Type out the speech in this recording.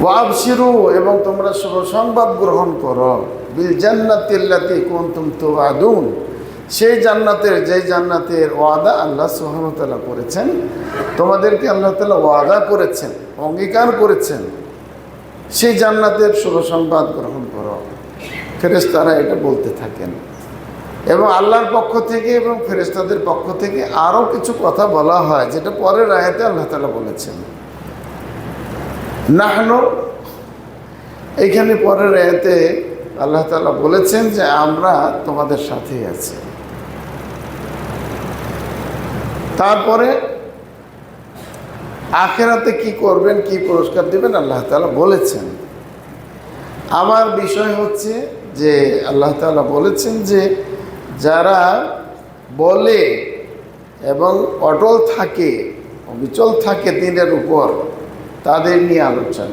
ওয়াবশিরু এবং তোমরা শুভ সংবাদ গ্রহণ করো। বিল জান্নাতিল্লাতি কুনতুম তুআদুন সেই জান্নাতের, যেই জান্নাতের ওয়াদা আল্লাহ ওয়া করেছেন, তোমাদেরকে আল্লাহ তাআলা ওয়াদা করেছেন, অঙ্গীকার করেছেন, সেই জান্নাতের শুভ সংবাদ গ্রহণ করো। ফেরেস্তারা এটা বলতে থাকেন। এবং আল্লাহর পক্ষ থেকে এবং ফেরেশতাদের পক্ষ থেকে আরও কিছু কথা বলা হয়, যেটা পরের আয়াতে আল্লাহ তাআলা বলেছেন। নাহনো, এখানে পরের আয়াতে আল্লাহ তালা বলেছেন যে আমরা তোমাদের সাথেই আছি। তারপরে আখেরাতে কি করবেন, কি পুরস্কার দিবেন আল্লাহ তাআলা বলেছেন। আমার বিষয় হচ্ছে যে আল্লাহ তালা বলেছেন যে যারা বলে এবং অটল থাকে, অবিচল থাকে দিনের উপর তাদের নিয়ে আলোচনা।